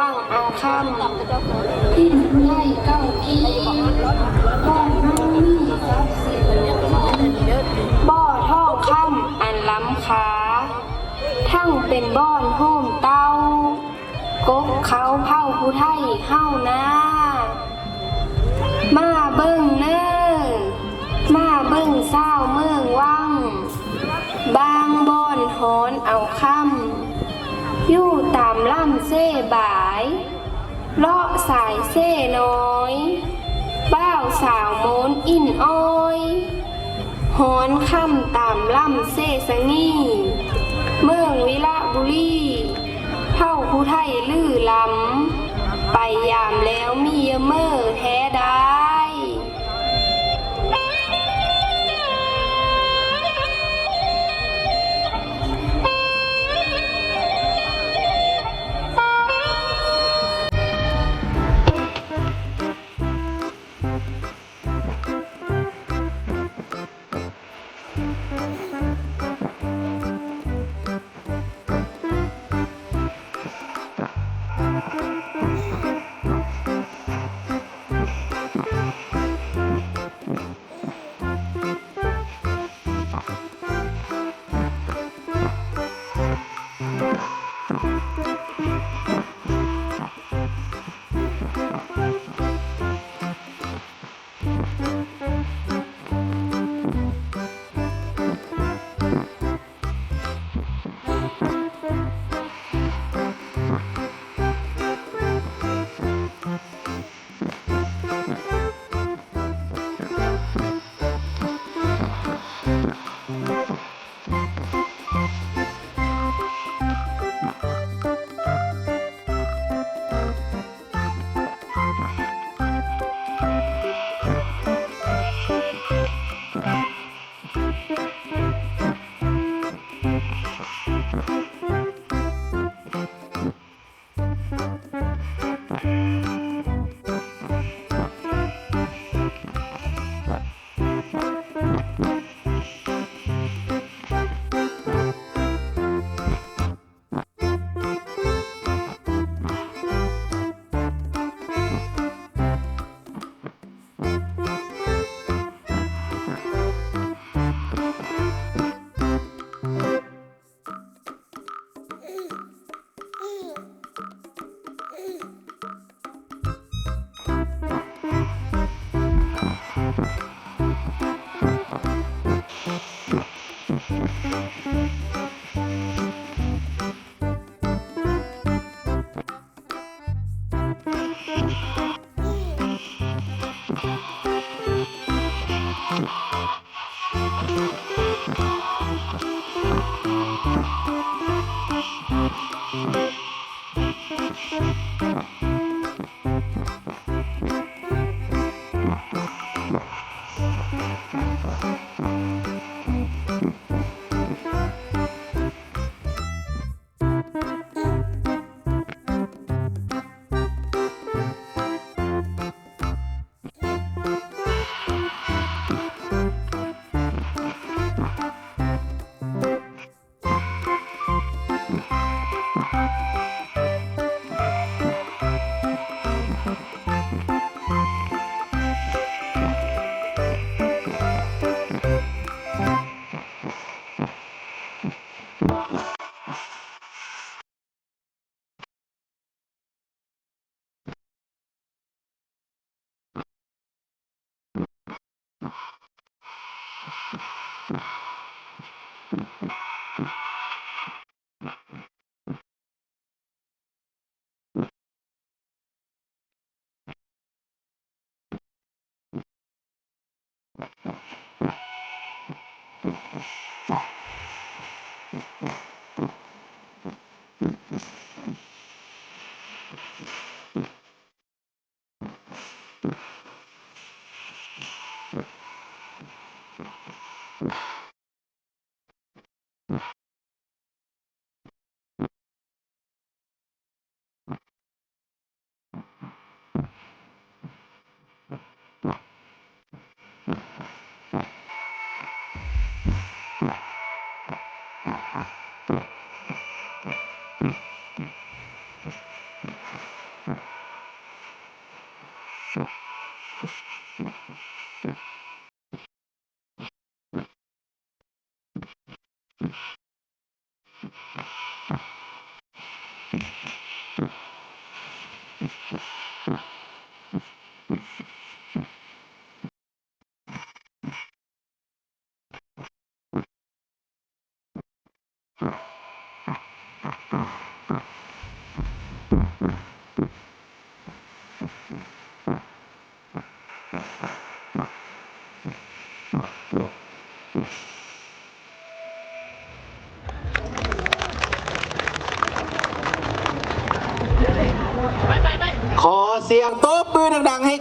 ว่างเอาค่ที่ไร่เก้าที่บ้านน้องนี่ทรัพย์สินำบ่อท่อค่ำอันล้ำค้าทั้งเป็นบ้อนโฮมเต้ากกเขาเผาผู้ไทยเฮานามาเบิ่งเน้อ สายเซ่น้อยบ้าวสาวโมนอินอ้อยหอนค่ำตามล่ำเซ่สงี่ เมืองวิระบุรีเท่าผู้ไทยลือลำไปยามแล้วมีเยอะเมอแท้ดา Ha ha ha. ได้เขอเสียงโต๊ะปืนดังๆให้กับ